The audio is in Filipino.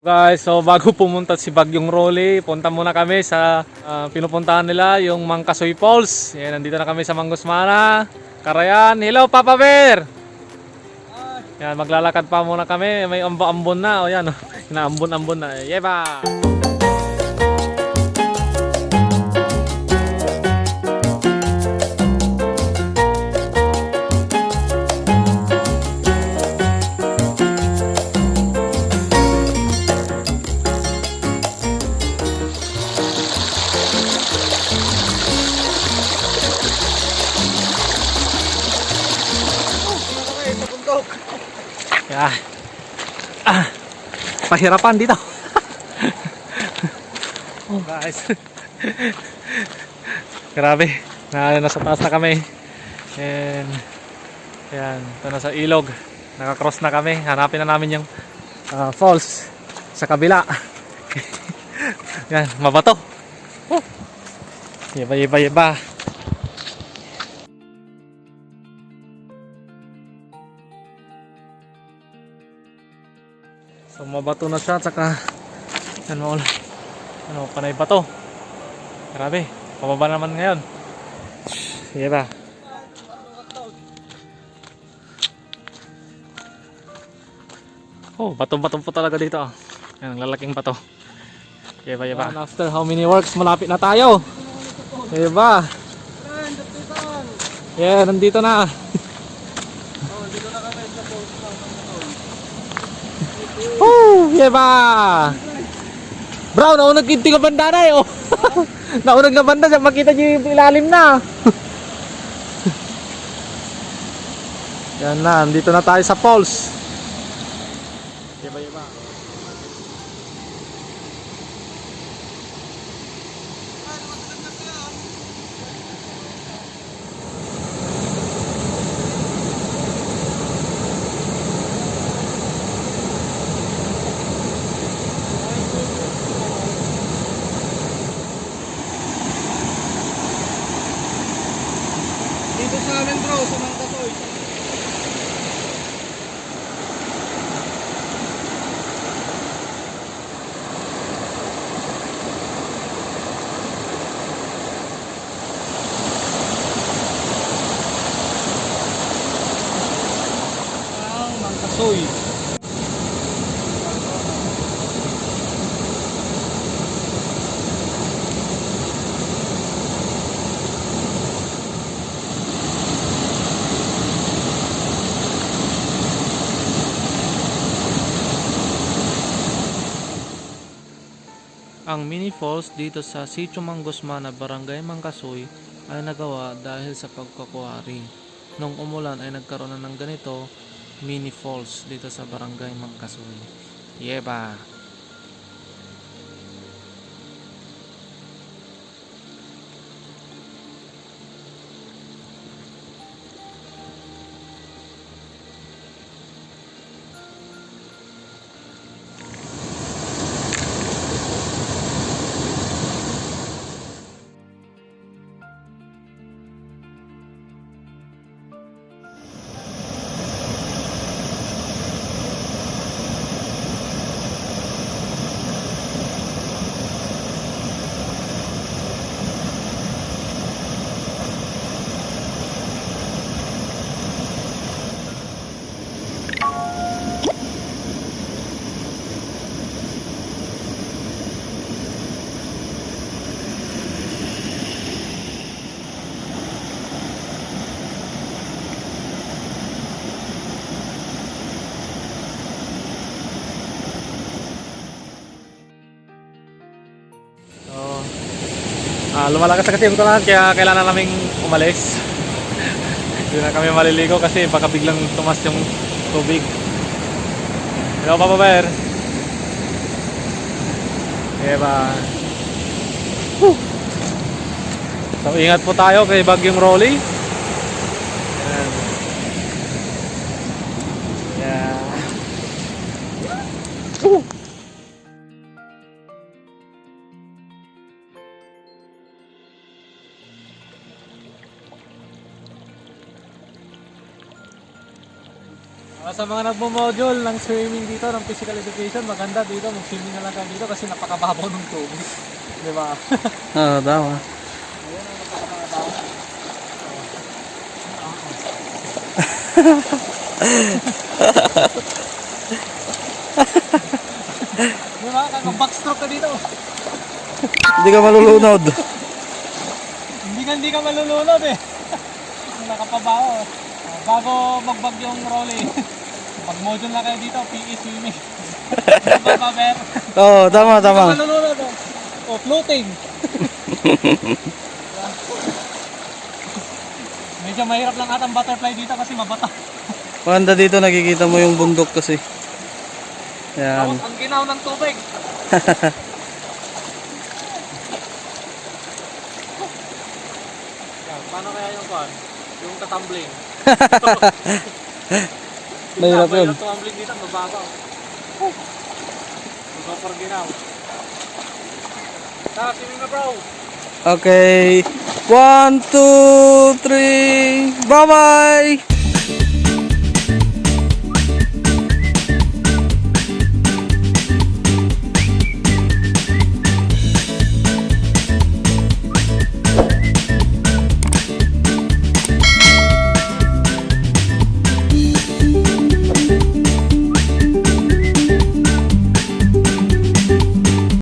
Guys, so bago pumunta si Bagyong Rolly, punta muna kami sa ah, pinupuntahan nila, yung Mangkasoy Falls. Yan, nandito na kami sa Mangusmana. Karayan, hello Papa Bear! Yan, maglalakad pa muna kami. May ambo-ambon na. O yan, oh. inaambon-ambon na. Yeba! Yeah. Ah, pahirapan dito. oh guys. Grabe. Na, nasa taas na kami. And yan, ito na sa ilog. Nakakross na kami. Hanapin na namin yung ah, falls sa kabila. yan, mabato. Oh. Yeba, yeba, yeba. So mabato na siya tsaka ano ano panay pa to. Grabe, pababa naman ngayon. Sige ba? Oh, bato-bato po talaga dito. ah. Yan, ang lalaking bato. Yeba, yeba. And after how many works, malapit na tayo. Yeba. Yeah, nandito na. Oh, yeba! Bro, naunag kinti ka banda na eh. Oh. naunag na banda, makita niyo yung ilalim na. Yan na, dito na tayo sa falls. Yeba, yeba. Mangkasoy. Ang mini falls dito sa Sitio Mangosmana, Barangay Mangkasoy ay nagawa dahil sa pagkakuwari. Nung umulan ay nagkaroon na ng ganito, mini falls dito sa Barangay Mangkasoy. Yeba! Ah, lumalakas na kasi yung tulan kaya kailangan naming umalis. Hindi na kami maliligo kasi baka biglang tumas yung tubig. Hello, Papa Bear. Okay ba? Whew. So, ingat po tayo kay Bagyong Rolly. Yan. Nasa sa mga nagmo-module ng swimming dito, ng physical education, maganda dito, mag-swimming na lang kayo dito kasi napakababaw ng tubig. Di ba? Oo, tama. Di ba? Kung backstroke ka dito. Hindi ka malulunod. Hindi ka, hindi ka malulunod eh. Nakapabaho. Bago magbag yung rolly, mag-module na kayo dito, PE swimming. Paper? Oo, tama, tama. Malulunod oh. Oh, floating. Medyo mahirap lang atang butterfly dito kasi mabata. Maganda dito, nakikita mo yung bundok kasi. Yan. Ang ginaw ng tubig. Paano kaya yung kwan? Yung tatumbling. Mahirap yun. Tumbling dito, mababaw. Super ginaw. Tara, swimming na bro. Okay. One, two, three. Bye-bye!